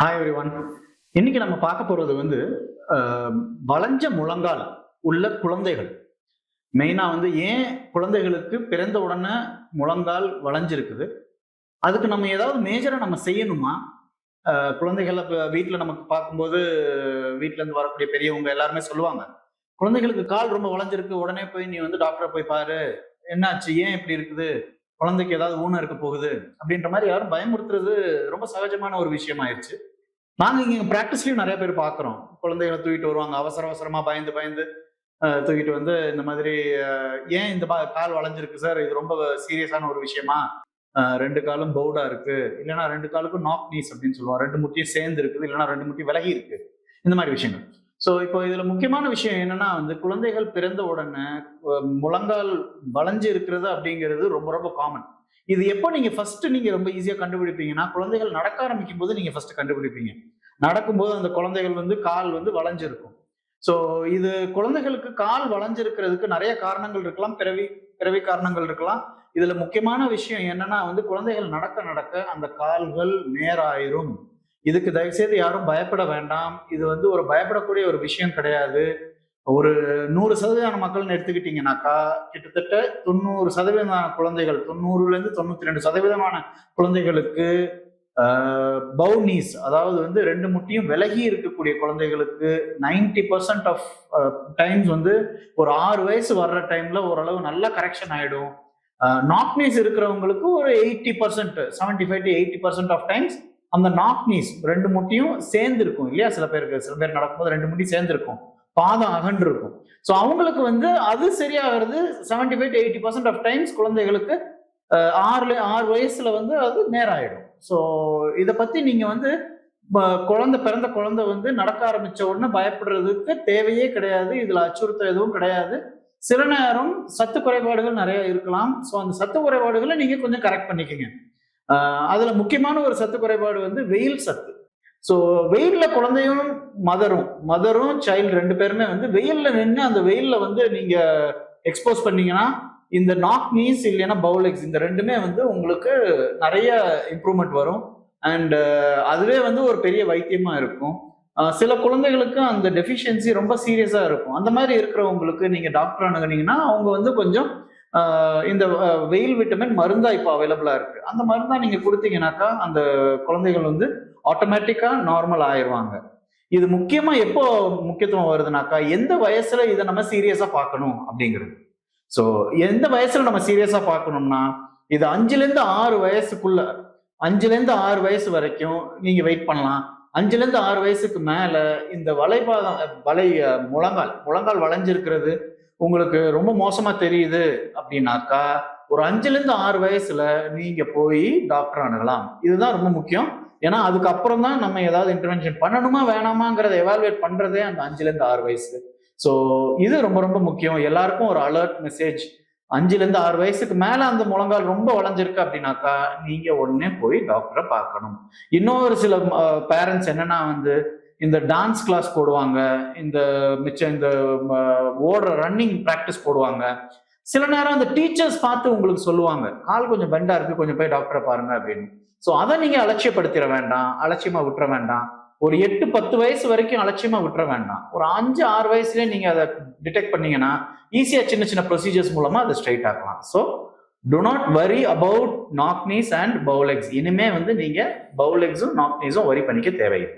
Hi every one இன்னைக்கு நம்ம பார்க்க போறது வந்து வளைஞ்ச முழங்கால் உள்ள குழந்தைகள். மெயினா வந்து ஏன் குழந்தைகளுக்கு பிறந்த உடனே முழங்கால் வளைஞ்சிருக்குது? அதுக்கு நம்ம ஏதாவது மேஜராக நம்ம செய்யணுமா? குழந்தைகளை இப்போ வீட்டில் நமக்கு பார்க்கும்போது வீட்டிலேருந்து வரக்கூடிய பெரியவங்க எல்லாருமே சொல்லுவாங்க குழந்தைகளுக்கு கால் ரொம்ப வளைஞ்சிருக்கு உடனே போய் நீ வந்து டாக்டரை போய் பாரு. என்னாச்சு? ஏன் இப்படி இருக்குது? குழந்தைக்கு ஏதாவது ஊனம் இருக்க போகுது. அப்படின்ற மாதிரி யாரும் பயமுறுத்துறது ரொம்ப சகஜமான ஒரு விஷயம் ஆயிடுச்சு நாங்கள் இங்கே ப்ராக்டிஸ்லையும் நிறைய பேர் பார்க்குறோம். குழந்தைகளை தூக்கிட்டு வருவாங்க. அவசர அவசரமாக பயந்து பயந்து தூக்கிட்டு வந்து இந்த மாதிரி ஏன் இந்த பா- கால் வளைஞ்சிருக்கு சார்? இது ரொம்ப சீரியஸான ஒரு விஷயமா? ரெண்டு காலும் பவுடா இருக்கு. இல்லைன்னா ரெண்டு காலுக்கும் நாக் நீஸ் அப்படின்னு சொல்லுவோம் ரெண்டு முட்டியும் சேர்ந்து இருக்குது. இல்லைன்னா ரெண்டு முட்டி விலகி இருக்கு. இந்த மாதிரி விஷயங்கள். ஸோ இப்போ இதுல முக்கியமான விஷயம் என்னன்னா வந்து குழந்தைகள் பிறந்த உடனே முழங்கால் வளைஞ்சு இருக்கிறது அப்படிங்கிறது ரொம்ப ரொம்ப காமன் இது எப்போ நீங்க ஃபர்ஸ்ட் நீங்க ரொம்ப ஈஸியாக கண்டுபிடிப்பீங்கன்னா குழந்தைகள் நடக்க ஆரம்பிக்கும் போது நீங்க ஃபர்ஸ்ட் கண்டுபிடிப்பீங்க. நடக்கும்போது அந்த குழந்தைகள் வந்து கால் வந்து வளைஞ்சிருக்கும். ஸோ இது குழந்தைகளுக்கு கால் வளைஞ்சிருக்கிறதுக்கு நிறைய காரணங்கள் இருக்கலாம். பிறவி பிறவி காரணங்கள் இருக்கலாம். இதுல முக்கியமான விஷயம் என்னன்னா வந்து குழந்தைகள் நடக்க நடக்க அந்த கால்கள் நேராயிரும். இதுக்கு தயவுசெய்து யாரும் பயப்பட வேண்டாம். இது வந்து ஒரு பயப்படக்கூடிய ஒரு விஷயம் கிடையாது. ஒரு நூறு சதவீதமான மக்கள்னு எடுத்துக்கிட்டீங்கன்னாக்கா கிட்டத்தட்ட தொண்ணூறு சதவீதமான குழந்தைகள் தொண்ணூறுல இருந்து தொண்ணூத்தி ரெண்டு சதவீதமான குழந்தைகளுக்கு பவுனீஸ் அதாவது வந்து ரெண்டு முட்டியும் விலகி இருக்கக்கூடிய குழந்தைகளுக்கு 90% பர்சன்ட் ஆஃப் டைம்ஸ் வந்து ஒரு ஆறு வயசு வர்ற டைம்ல ஓரளவு நல்ல கரெக்ஷன் ஆயிடும். நாக்னீஸ் இருக்கிறவங்களுக்கு ஒரு eighty percent seventy five to eighty percent of times அந்த நாக்னீஸ் ரெண்டு முட்டியும் சேர்ந்து இருக்கும் இல்லையா? சில பேருக்கு சில பேர் நடக்கும்போது ரெண்டு முட்டி சேர்ந்து இருக்கும் பாதம் அகன்று இருக்கும் ஸோ அவங்களுக்கு வந்து அது சரியாகிறது seventy five to eighty percent of times குழந்தைகளுக்கு ஆறுல ஆறு வயசுல வந்து அது நேராயிடும். ஸோ இதை பத்தி நீங்க வந்து குழந்தை பிறந்த குழந்தை வந்து நடக்க ஆரம்பிச்ச உடனே பயப்படுறதுக்கு தேவையே கிடையாது. இதுல அச்சுறுத்தல் எதுவும் கிடையாது. சில நேரம் சத்து குறைபாடுகள் நிறைய இருக்கலாம். ஸோ அந்த சத்து குறைபாடுகளை நீங்க கொஞ்சம் கரெக்ட் பண்ணிக்கங்க. அதுல முக்கியமான ஒரு சத்து குறைபாடு வந்து வெயில் சத்து. ஸோ வெயிலில் குழந்தையும் மதரும் மதரும் சைல்டு ரெண்டு பேருமே வந்து வெயிலில் நின்று அந்த வெயிலில் வந்து நீங்கள் எக்ஸ்போஸ் பண்ணீங்கன்னா இந்த நாக் நீஸ் இல்லைன்னா பவுலெக்ஸ் இந்த ரெண்டுமே வந்து உங்களுக்கு நிறைய இம்ப்ரூவ்மெண்ட் வரும். அண்டு அதுவே வந்து ஒரு பெரிய வைத்தியமாக இருக்கும். சில குழந்தைகளுக்கு அந்த டெஃபிஷியன்சி ரொம்ப சீரியஸாக இருக்கும். அந்த மாதிரி இருக்கிறவங்களுக்கு நீங்கள் டாக்டர் அணுகுனீங்கன்னா அவங்க வந்து கொஞ்சம் இந்த வெயில் விட்டமின் மருந்தா இப்போ அவைலபிளாக இருக்குது அந்த மருந்தாக நீங்கள் கொடுத்தீங்கன்னாக்கா அந்த குழந்தைகள் வந்து ஆட்டோமேட்டிக்காக நார்மல் ஆயிடுவாங்க. இது முக்கியமா எப்போ முக்கியத்துவம் வருதுனாக்கா எந்த வயசுல இதை நம்ம சீரியஸா பார்க்கணும் அப்படிங்கிறது. ஸோ எந்த வயசுல நம்ம சீரியஸா பார்க்கணும்னா இது அஞ்சுலேருந்து ஆறு வயசுக்குள்ள அஞ்சுலேருந்து ஆறு வயசு வரைக்கும் நீங்க வெயிட் பண்ணலாம். அஞ்சுலேருந்து ஆறு வயசுக்கு மேல இந்த வலைபாதம் வலை முழங்கால் முழங்கால் வளைஞ்சிருக்கிறது உங்களுக்கு ரொம்ப மோசமா தெரியுது அப்படின்னாக்கா ஒரு அஞ்சுலேருந்து ஆறு வயசுல நீங்க போய் டாக்டர் அணுகலாம் இதுதான் ரொம்ப முக்கியம். ஏன்னா அதுக்கப்புறம் தான் நம்ம ஏதாவது இன்டர்வென்ஷன் பண்ணணுமா வேணாமாங்கிறத எவால்வேட் பண்றதே அந்த அஞ்சுல இருந்து ஆறு வயசு. ஸோ இது ரொம்ப ரொம்ப முக்கியம். எல்லாருக்கும் ஒரு அலர்ட் மெசேஜ் அஞ்சுல இருந்து ஆறு வயசுக்கு மேல அந்த முழங்கால் ரொம்ப வளைஞ்சிருக்கு அப்படின்னாக்கா நீங்க உடனே போய் டாக்டரை பார்க்கணும். இன்னொரு சில பேரண்ட்ஸ் என்னன்னா வந்து இந்த டான்ஸ் கிளாஸ் போடுவாங்க. இந்த மிச்சம் இந்த ஓடுற ரன்னிங் ப்ராக்டிஸ் போடுவாங்க. சில நேரம் அந்த டீச்சர்ஸ் பார்த்து உங்களுக்கு சொல்லுவாங்க. கால் கொஞ்சம் பெண்டா இருக்கு கொஞ்சம் போய் டாக்டரை பாருங்க அப்படின்னு. ஸோ அதை நீங்க அலட்சியப்படுத்திட வேண்டாம் அலட்சியமா விட்டுற வேண்டாம். ஒரு எட்டு பத்து வயசு வரைக்கும் அலட்சியமா விட்டுற வேண்டாம். ஒரு அஞ்சு ஆறு வயசுலயே நீங்க அதை டிடெக்ட் பண்ணீங்கன்னா ஈஸியா சின்ன சின்ன ப்ரொசீஜர்ஸ் மூலமா அதை ஸ்ட்ரைட் ஆக்கலாம். So do not worry about knock knees and bow legs இனிமே வந்து நீங்க பவுலெக்ஸும் நாக்னீஸும் வரி பண்ணிக்க தேவையில்லை.